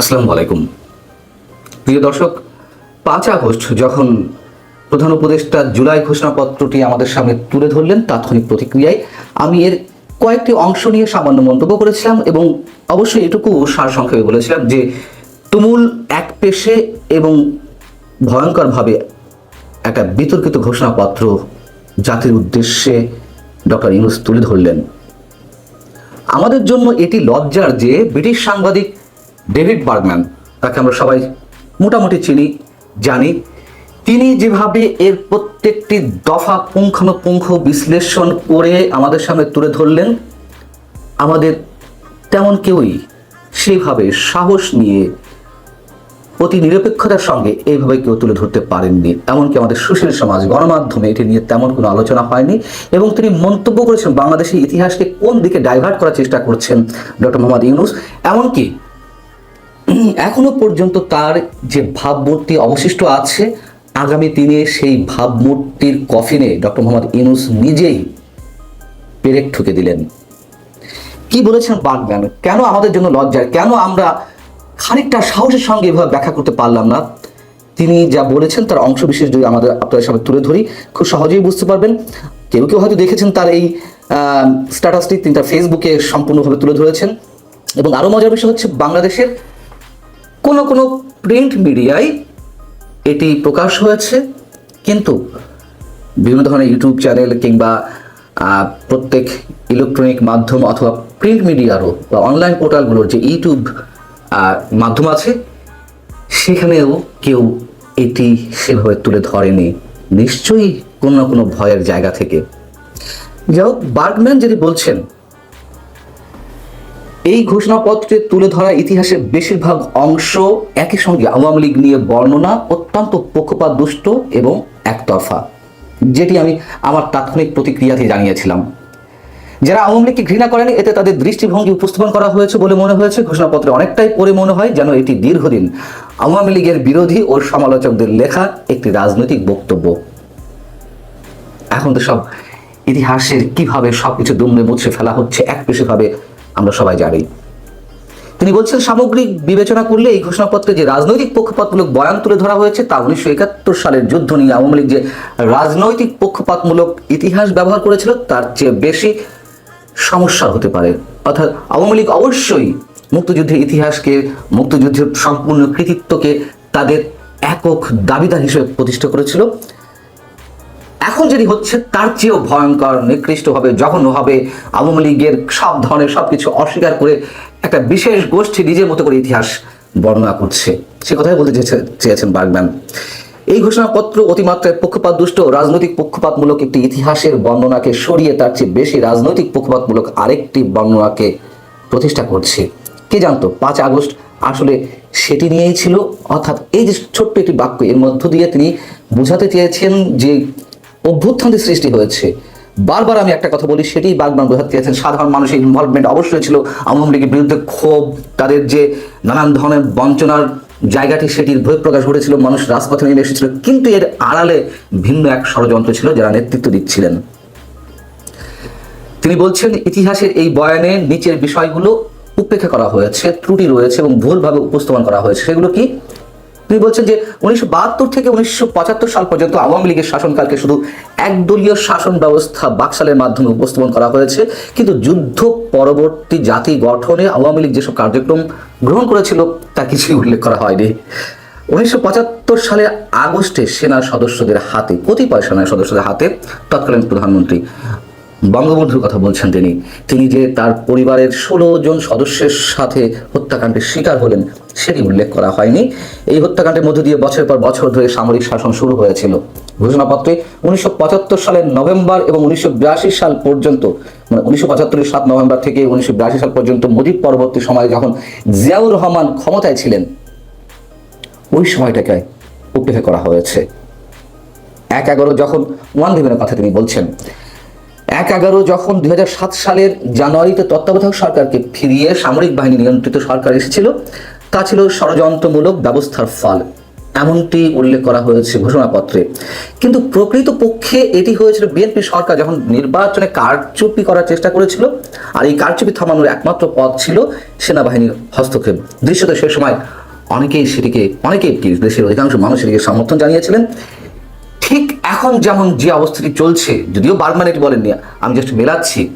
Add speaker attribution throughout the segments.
Speaker 1: আসসালামু আলাইকুম। প্রিয় দর্শক, পাঁচ আগস্ট যখন প্রধান উপদেষ্টা জুলাই ঘোষণাপত্রটি আমাদের সামনে তুলে ধরলেন, তাৎক্ষণিক প্রতিক্রিয়ায় আমি এর কয়েকটি অংশ নিয়ে সামান্য মন্তব্য করেছিলাম এবং অবশ্যই এটুকু সার সংক্ষেপে বলেছিলাম যে তুমুল এক পেশে এবং ভয়ঙ্করভাবে একটা বিতর্কিত ঘোষণাপত্র জাতির উদ্দেশ্যে ডক্টর ইউনুস তুলে ধরলেন। আমাদের জন্য এটি লজ্জার যে ব্রিটিশ সাংবাদিক ডেভিড বার্গম্যান, তাকে আমরা সবাই মোটামুটি চিনি, জানি। তিনি যেভাবে এর প্রত্যেকটি দফা পুঙ্খানুপুঙ্খ বিশ্লেষণ করে আমাদের সামনে তুলে ধরলেন, আমাদের তেমন কেউই সেভাবে সাহস নিয়ে অতি নিরপেক্ষতার সঙ্গে এইভাবে কেউ তুলে ধরতে পারেননি। এমনকি আমাদের সুশীল সমাজ, গণমাধ্যমে এটি নিয়ে তেমন কোনো আলোচনা হয়নি। এবং তিনি মন্তব্য করেছেন বাংলাদেশের ইতিহাসকে কোন দিকে ডাইভার্ট করার চেষ্টা করছেন, ডক্টর মোহাম্মদ ইউনুস। এমনকি এখনও পর্যন্ত তার যে ভাবমূর্তি অবশিষ্ট আছে, আগামী দিনে সেই ভাবমূর্তির কফিনে ডক্টর মোহাম্মদ ইনুস নিজেই পেরেক ঠুকে দিলেন। কি বলেছেন বাগম্যান কেন আমাদের জন্য লজ্জার? কেন আমরা খানিকটা সাহসের সঙ্গে এভাবে ব্যাখ্যা করতে পারলাম না? তিনি যা বলেছেন তার অংশ বিশেষ যদি আমাদের আপনাদের সামনে তুলে ধরি, খুব সহজেই বুঝতে পারবেন। কেউ কেউ হয়তো দেখেছেন তার এই স্ট্যাটাসটি তিনি তার ফেসবুকে সম্পূর্ণভাবে তুলে ধরেছেন। এবং আরও মজার বিষয় হচ্ছে বাংলাদেশের কোনো কোনো প্রিন্ট মিডিয়ায় এটি প্রকাশ হয়েছে। কিন্তু বিভিন্ন ধরনের ইউটিউব চ্যানেল কিংবা প্রত্যেক ইলেকট্রনিক মাধ্যম অথবা প্রিন্ট মিডিয়ারও বা অনলাইন পোর্টালগুলোর যে ইউটিউব মাধ্যম আছে, সেখানেও কেউ এটি সেভাবে তুলে ধরেনি। নিশ্চয়ই কোনো না কোনো ভয়ের জায়গা থেকে। যাই হোক বার্গম্যান যদি বলছেন এই ঘোষণাপত্রে তুলে ধরা ইতিহাসের বেশিরভাগ অংশ একই সঙ্গে আওয়ামী লীগ নিয়ে বর্ণনা অত্যন্ত পক্ষপাত, দুষ্ট এবং একতরফা, যেটি আমি আমার তাৎক্ষণিক প্রতিক্রিয়াতে জানিয়েছিলাম। যারা আওয়ামী লীগকে ঘৃণা করেন, এতে তাদের দৃষ্টিভঙ্গি উপস্থাপন করা হয়েছে বলে মনে হয়েছে। ঘোষণাপত্রে অনেকটাই পরে মনে হয় যেন এটি দীর্ঘদিন আওয়ামী লীগের বিরোধী ও সমালোচকদের লেখা একটি রাজনৈতিক বক্তব্য। এখন তো সব ইতিহাসের কীভাবে সবকিছু দুমড়ে মুছে ফেলা হচ্ছে এক পেশে আমরা সবাই জানি। তিনি বলছেন, সামগ্রিক বিবেচনা করলে এই ঘোষণাপত্রে যে রাজনৈতিক পক্ষপাতমূলক বয়ান তুলে ধরা হয়েছে তা উনিশশো একাত্তর সালের যুদ্ধ নিয়ে আওয়ামী লীগ যে রাজনৈতিক পক্ষপাতমূলক ইতিহাস ব্যবহার করেছিল, তার চেয়ে বেশি সমস্যা হতে পারে। অর্থাৎ আওয়ামী লীগ অবশ্যই মুক্তিযুদ্ধের ইতিহাসকে, মুক্তিযুদ্ধের সম্পূর্ণ কৃতিত্বকে তাদের একক দাবিদার হিসেবে প্রতিষ্ঠা করেছিল। এখন যদি হচ্ছে, তার চেয়েও ভয়ঙ্কর, নিকৃষ্টভাবে, জঘন্যভাবে আওয়ামী লীগের সব ধরনের সব কিছু অস্বীকার করে একটা বিশেষ গোষ্ঠী নিজের মতো করে ইতিহাস বর্ণনা করছে। সে কথাই বলতে চেয়েছে- চেয়েছেন বার্গম্যান এই ঘোষণাপত্র অতিমাত্রায় পক্ষপাত, দুষ্ট রাজনৈতিক পক্ষপাতমূলক একটি ইতিহাসের বর্ণনাকে সরিয়ে তার চেয়ে বেশি রাজনৈতিক পক্ষপাতমূলক আরেকটি বর্ণনাকে প্রতিষ্ঠা করছে। কে জানতো, পাঁচ আগস্ট আসলে সেটি নিয়েই ছিল, অর্থাৎ এই যে ছোট্ট একটি বাক্য, এর মধ্য দিয়ে তিনি বোঝাতে চেয়েছেন যে অভ্যুত্থানের সৃষ্টি হয়েছে। বারবার আমি একটা কথা বলি, সেটাই বারবার বোঝাতে চেয়েছেন সাধারণ মানুষের ইনভলভমেন্ট অবশ্যই ছিল। আওয়ামী লীগের বিরুদ্ধে ক্ষোভ, তাদের যে নানান ধরনের বঞ্চনার জায়গাটি, সেটির বহিঃপ্রকাশ ঘটেছিল, মানুষ রাজপথে নেমে এসেছিল। কিন্তু এর আড়ালে ভিন্ন এক ষড়যন্ত্র ছিল যারা নেতৃত্ব দিচ্ছিলেন। তিনি বলছেন, ইতিহাসের এই বয়ানে নিচের বিষয়গুলো উপেক্ষা করা হয়েছে, ত্রুটি রয়েছে এবং ভুলভাবে উপস্থাপন করা হয়েছে। সেগুলো কি? তিনি বলছেন যে উনিশশো বাহাত্তর থেকে উনিশশো পঁচাত্তর সাল পর্যন্ত আওয়ামী লীগের শাসনকালকে শুধু একদলীয় শাসন ব্যবস্থা বাকশালের মাধ্যমে উপস্থাপন করা হয়েছে। কিন্তু যুদ্ধ পরবর্তী জাতি গঠনে আওয়ামী লীগ যেসব কার্যক্রম গ্রহণ করেছিল, তা কিছুই উল্লেখ করা হয়নি। উনিশশো সালের আগস্টে সেনা সদস্যদের হাতে, কতিপয় সেনা সদস্যদের হাতে তৎকালীন প্রধানমন্ত্রী বঙ্গবন্ধুর কথা বলছেন তিনি। তিনি যে তার পরিবারের ষোলো জন সদস্যের সাথে হত্যাকাণ্ডের শিকার হলেন, সেটি উল্লেখ করা হয়নি। এই হত্যাকাণ্ডের মধ্য দিয়ে বছর পর বছর ধরে সামরিক শাসন শুরু হয়েছিল। ঘোষণাপত্রে উনিশশো পঁচাত্তর সালের নভেম্বর এবং উনিশশো বিরাশি সাল পর্যন্ত মানে উনিশশো পঁচাত্তরের সাত নভেম্বর থেকে উনিশশো বিরাশি সাল পর্যন্ত মুজিব পরবর্তী সময়ে যখন জিয়াউর রহমান ক্ষমতায় ছিলেন, ওই সময়টাকে উপেক্ষা করা হয়েছে। এক এগারো যখন ওয়ান দেবেনের কথা তিনি বলছেন এক এগারো যখন দু হাজার সাত সালের জানুয়ারিতে তত্ত্বাবধায়ক সরকারকে ফিরিয়ে সামরিক বাহিনী নিয়ন্ত্রিত সরকার এসেছিল, তা ছিল ষড়যন্ত্রমূলক ব্যবস্থার ফল। এমনটি উল্লেখ করা হয়েছে ঘোষণাপত্রে। কিন্তু প্রকৃত পক্ষে এটি হয়েছিল বিএনপি সরকার যখন নির্বাচনে কারচুপি করার চেষ্টা করেছিল, আর এই কারচুপি থামানোর একমাত্র পথ ছিল সেনাবাহিনীর হস্তক্ষেপ। দৃশ্যত সে সময় অনেকেই সেটিকে, অনেকেই দেশের অধিকাংশ মানুষ এটিকে সমর্থন জানিয়েছিলেন। ঠিক এখন যেমন যে অবস্থাটি চলছে, যদিও বারবার এটি বলেননি, আমি জাস্ট মেলাচ্ছি,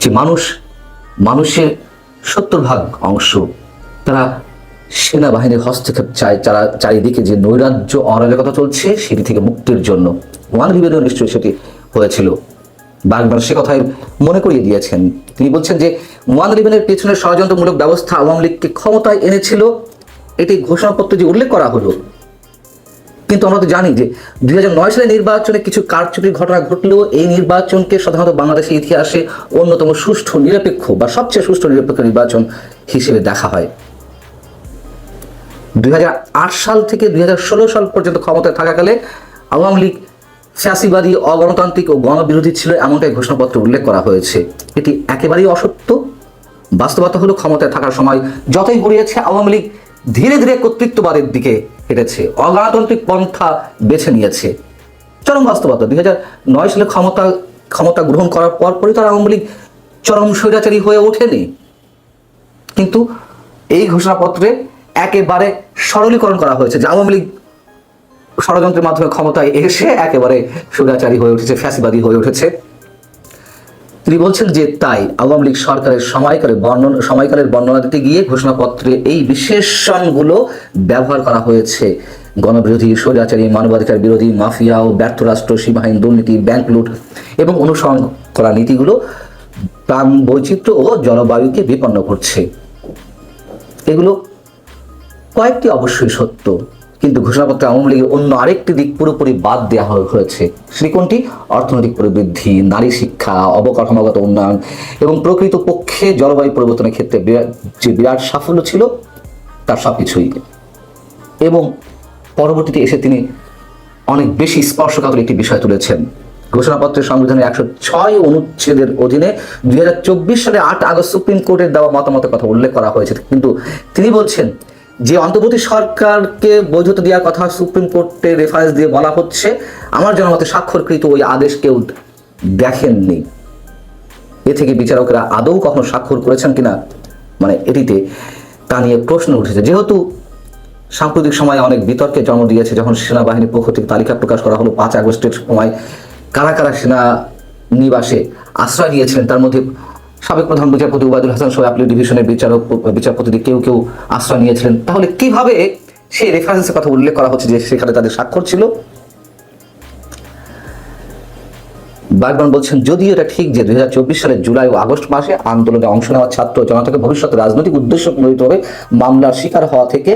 Speaker 1: যে মানুষ, মানুষের সত্তর ভাগ অংশ তারা সেনাবাহিনীর হস্তক্ষেপ চায় যারা চারিদিকে যে নৈরাজ্য অরাজকতা চলছে, সেটি থেকে মুক্তির জন্য। ওয়ান রিবেরও নিশ্চয়ই সেটি হয়েছিল। বারবার সে কথাই মনে করিয়ে দিয়েছেন। তিনি বলছেন যে, ওয়ান রিবেনের পেছনে ষড়যন্ত্রমূলক ব্যবস্থা আওয়ামী লীগকে ক্ষমতায় এনেছিল। এটি ঘোষণাপত্রে যে উল্লেখ করা হলো কিন্তু আমরা তো জানি যে দুই হাজার সালে নির্বাচনে কিছু কারচুপির ঘটনা ঘটলেও এই নির্বাচনকে সাধারণত বাংলাদেশের ইতিহাসে অন্যতম সুষ্ঠু, নিরপেক্ষ বা সবচেয়ে সুষ্ঠু, নিরপেক্ষ নির্বাচন হিসেবে দেখা হয়। দুই হাজার আট সাল থেকে দুই হাজার ষোলো সাল পর্যন্ত ক্ষমতায় থাকাকালে আওয়ামী লীগ ফ্যাসিবাদী, অগণতান্ত্রিক ও গণবিরোধী ছিল এমনটাই ঘোষণাপত্রে উল্লেখ করা হয়েছে। এটি একেবারেই অসত্য। বাস্তবতা হলো ক্ষমতায় থাকার সময় যতই গড়িয়েছে আওয়ামী লীগ ধীরে ধীরে কর্তৃত্ববাদের দিকে হেঁটেছে। অগণতান্ত্রিক পন্থা বেছে নিয়েছে। চরম বাস্তবতা। দুই নয় সালে ক্ষমতা ক্ষমতা গ্রহণ করার পর পরই তার আওয়ামী লীগ চরম স্বৈরাচারী হয়ে ওঠেনি। কিন্তু এই ঘোষণাপত্রে একেবারে সরলীকরণ করা হয়েছে যে আওয়ামী লীগ ষড়যন্ত্রের মাধ্যমে ক্ষমতায় এসে একেবারে স্বৈরাচারী হয়ে উঠেছে, ফ্যাসিবাদী হয়ে উঠেছে। তিনি বলছেন যে তাই আওয়ামী লীগ সরকারের সময়কালের বর্ণনা সময়কালের বর্ণনা দিতে গিয়ে ঘোষণাপত্রে এই বিশেষণগুলো ব্যবহার করা হয়েছে। গণবিরোধী, স্বৈরাচারী, মানবাধিকার বিরোধী, মাফিয়া ও ব্যর্থ রাষ্ট্র, সীমাহীন দুর্নীতি, ব্যাংক লুট এবং অনুসরণ করা নীতিগুলো প্রাণ বৈচিত্র্য ও জলবায়ুকে বিপন্ন করছে। এগুলো কয়েকটি অবশ্যই সত্য। কিন্তু ঘোষণাপত্রে আওয়ামী লীগের অন্য আরেকটি দিক পুরোপুরি বাদ দেওয়া হয়েছে। সেটি কোনটি? অর্থনৈতিক প্রবৃদ্ধি, নারী শিক্ষা, অবকাঠামোগত উন্নয়ন এবং প্রকৃত পক্ষে জলবায়ু পরিবর্তনের ক্ষেত্রে যে বিরাট সাফল্য ছিল, তার সব কিছুই এবং পরবর্তীতে এসে তিনি অনেক বেশি স্পর্শকাতর একটি বিষয় তুলেছেন। ঘোষণাপত্রের সংবিধানের একশো ছয় অনুচ্ছেদের অধীনে দুই হাজার চব্বিশ সালে আট আগস্ট সুপ্রিম কোর্টের দেওয়া মতামতের কথা উল্লেখ করা হয়েছে। কিন্তু তিনি বলছেন যে অন্তর্বর্তী সরকারকে বৈধতা দেওয়ার কথা সুপ্রিম কোর্টে রেফারেন্স দিয়ে বলা হচ্ছে, আমার জনমতে স্বাক্ষরকৃত ওই আদেশ কেউ দেখেননি। এ থেকে বিচারকরা আদৌ কখনো স্বাক্ষর করেছেন কিনা মানে এটিতে তা নিয়ে প্রশ্ন উঠেছে। যেহেতু সাম্প্রতিক সময়ে অনেক বিতর্কে জন্ম দিয়েছে, যখন সেনাবাহিনীর পক্ষ থেকে তালিকা প্রকাশ করা হলো, পাঁচ আগস্টের সময় কারা কারা সেনা নিবাসে আশ্রয় নিয়েছিলেন, তার মধ্যে সাবেক প্রধান বিচারপতি উবায়দুল হাসান সহ অ্যাপিল ডিভিশনের বিচারক বিচারপতি কেউ কেউ আশ্রয় নিয়েছিলেন। তাহলে কীভাবে সেই রেফারেন্সের কথা উল্লেখ করা হচ্ছে যে সেখানে তাদের স্বাক্ষর ছিল? বাগবান বলছেন, যদিও এটা ঠিক যে দুই হাজার চব্বিশ সালের জুলাই ও আগস্ট মাসে আন্দোলনে অংশ নেওয়া ছাত্র জনতাকে ভবিষ্যতে রাজনৈতিক উদ্দেশ্য প্রণোদিতভাবে মামলার শিকার হওয়া থেকে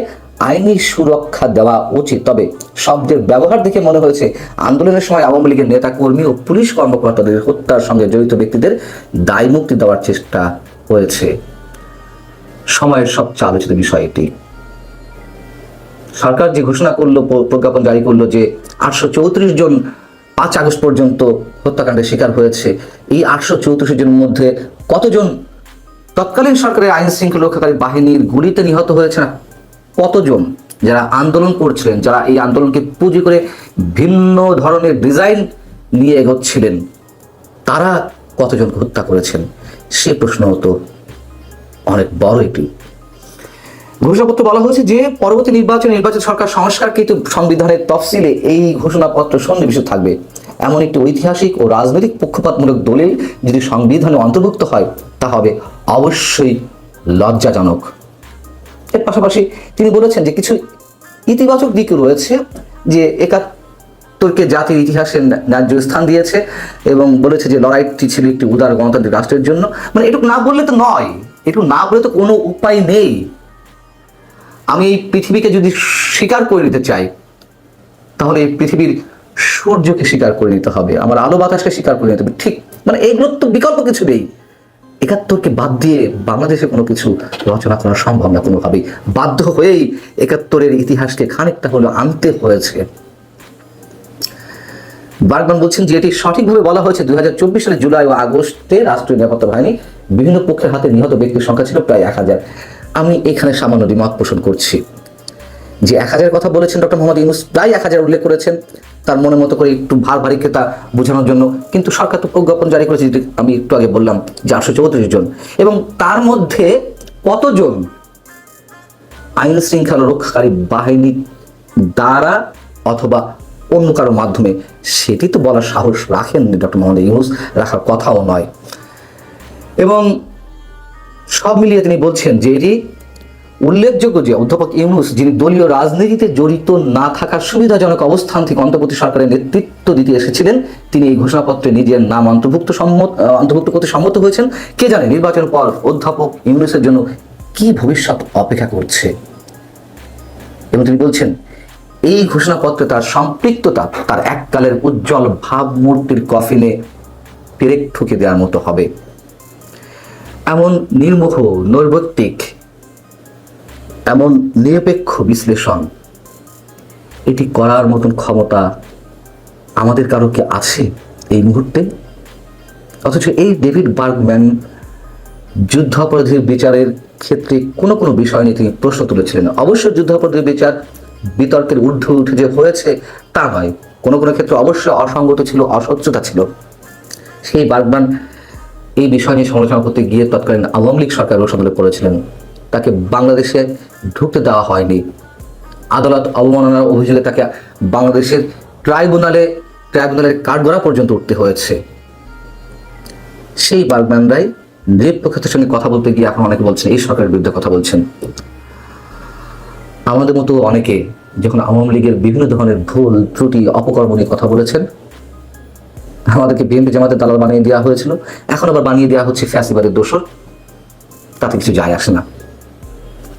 Speaker 1: আইনি সুরক্ষা দেওয়া উচিত। তবে শব্দের ব্যবহার দেখে মনে হয়েছে, আন্দোলনের সময় আওয়ামী লীগের নেতা কর্মী ও পুলিশ কর্মকর্তাদের হত্যার সঙ্গে জড়িত ব্যক্তিদের দায় মুক্তি দেওয়ার চেষ্টা হয়েছে। সময়ের সবচেয়ে আলোচিত বিষয় এটি। সরকার যে ঘোষণা করল প্রজ্ঞাপন জারি করল যে আটশো চৌত্রিশ জন পাঁচ আগস্ট পর্যন্ত হত্যাকাণ্ডের শিকার হয়েছে, এই আটশো চৌত্রিশ জনের মধ্যে কতজন তৎকালীন সরকারের আইন শৃঙ্খলা রক্ষাকারী বাহিনীর গুলিতে নিহত হয়েছে না? কতজন যারা আন্দোলন করছিলেন, যারা এই আন্দোলনকে পুঁজি করে ভিন্ন ধরনের ডিজাইন নিয়ে এগোচ্ছিলেন, তারা কতজনকে হত্যা করেছেন? সে প্রশ্ন হতো অনেক বড় একটি। ঘোষণাপত্র বলা হয়েছে যে, পরবর্তী নির্বাচনে নির্বাচন সরকার সংস্কারকৃত সংবিধানের তফসিলে এই ঘোষণাপত্র সন্নিবেশিত থাকবে। এমন একটি ঐতিহাসিক ও রাজনৈতিক পক্ষপাতমূলক দলিল যদি সংবিধানে অন্তর্ভুক্ত হয়, তা হবে অবশ্যই লজ্জাজনক। এর পাশাপাশি তিনি বলেছেন যে কিছু ইতিবাচক দিক রয়েছে যে একাত্তরকে জাতির ইতিহাসে ন্যায্য স্থান দিয়েছে এবং বলেছে যে লড়াইটি ছিল একটি উদার গণতান্ত্রিক রাষ্ট্রের জন্য। মানে এটুকু না বললে তো নয়। এটুকু না বলে তো কোনো উপায় নেই। আমি এই পৃথিবীকে যদি স্বীকার করে নিতে চাই, তাহলে এই পৃথিবীর সূর্যকে স্বীকার করে নিতে হবে, আমার আলো বাতাসকে স্বীকার করে নিতে হবে। ঠিক মানে এইগুলোর তো বিকল্প কিছু নেই। একাত্তরকে বাদ দিয়ে বাংলাদেশে কোনো কিছু রচনা করা সম্ভব না কোনোভাবেই। বাধ্য হয়েই একাত্তরের ইতিহাসকে খানিকটা হলেও আনতে হয়েছে। বারবার বলছেন যে এটি সঠিকভাবে বলা হয়েছে, দুই হাজার চব্বিশ সালে জুলাই ও আগস্টে রাষ্ট্রীয় নিরাপত্তা বাহিনী বিভিন্ন পক্ষের হাতে নিহত ব্যক্তির সংখ্যা ছিল প্রায় এক হাজার। আমি এখানে সামান্য দ্বিমত পোষণ করছি। যে এক হাজারের কথা বলেছেন ডক্টর মোহাম্মদ ইউনুস, প্রায় এক হাজার উল্লেখ করেছেন। তার মনের মতো করে একটু ভার ভারীকে তা বোঝানোর জন্য। কিন্তু সরকার তো প্রজ্ঞাপন জারি করেছে, যেটি আমি একটু আগে বললাম আটশো চৌত্রিশ জন। এবং তার মধ্যে কতজন আইন শৃঙ্খলা রক্ষাকারী বাহিনী দ্বারা অথবা অন্য কারোর মাধ্যমে? সেটি তো বলার সাহস রাখেন ডক্টর মোহাম্মদ ইউনুস, রাখার কথাও নয়। এবং সব মিলিয়ে তিনি বলছেন যে এটি উল্লেখযোগ্য যে অধ্যাপক ইউনুস, যিনি দলীয় রাজনীতিতে জড়িত না থাকার সুবিধাজনক অবস্থান থেকে অন্তর্বর্তী সরকারের নেতৃত্ব দিতে এসেছিলেন, তিনি এই ঘোষণাপত্রে নিজের নাম অন্তর্ভুক্ত সম্মত অন্তর্ভুক্ত করতে সম্মত হয়েছেন। কে জানে নির্বাচনের পর অধ্যাপক ইউনুসের জন্য কি ভবিষ্যৎ অপেক্ষা করছে? এবং তিনি বলছেন, এই ঘোষণাপত্রে তার সম্পৃক্ততা, তার এককালের উজ্জ্বল ভাবমূর্তির কফিনে পেরেক ঠুকে দেওয়ার মতো হবে। এমন নির্মোহ, নৈর্বত্তিক এমন নিরপেক্ষ বিশ্লেষণ, এটি করার মতন ক্ষমতা আমাদের কারও কি আছে এই মুহূর্তে? অথচ এই ডেভিড বার্গম্যান যুদ্ধাপরাধীর বিচারের ক্ষেত্রে কোনো কোনো বিষয় নিয়ে তিনি প্রশ্ন তুলেছিলেন। অবশ্য যুদ্ধাপরাধীর বিচার বিতর্কের ঊর্ধ্বে উঠে যে হয়েছে তা নয়। কোনো কোনো ক্ষেত্রে অবশ্য অসঙ্গত ছিল অস্বচ্ছতা ছিল। সেই বার্গম্যান এই বিষয় নিয়ে সমালোচনা করতে গিয়ে তৎকালীন আওয়ামী লীগ সরকার রোষাদলে করেছিলেন তাকে বাংলাদেশে ঢুকতে দেওয়া হয়নি। আদালত অবমাননার অভিযোগে তাকে বাংলাদেশের ট্রাইব্যুনালে, ট্রাইব্যুনালের কাঠগড়া পর্যন্ত উঠতে হয়েছে। সেই বার্গম্যানরাই নিরপেক্ষতার সঙ্গে কথা বলতে গিয়ে এখন অনেকে বলছেন, এই সরকারের বিরুদ্ধে কথা বলছেন। আমাদের মতো অনেকে যখন আওয়ামী লীগের বিভিন্ন ধরনের ভুল, ত্রুটি, অপকর্ম নিয়ে কথা বলেছেন, আমাদেরকে বিএনপি জামাতে দালাল বানিয়ে দেওয়া হয়েছিল। এখন আবার বানিয়ে দেওয়া হচ্ছে ফ্যাসিবাদের দোষর। তাতে কিছু যায় আসে না।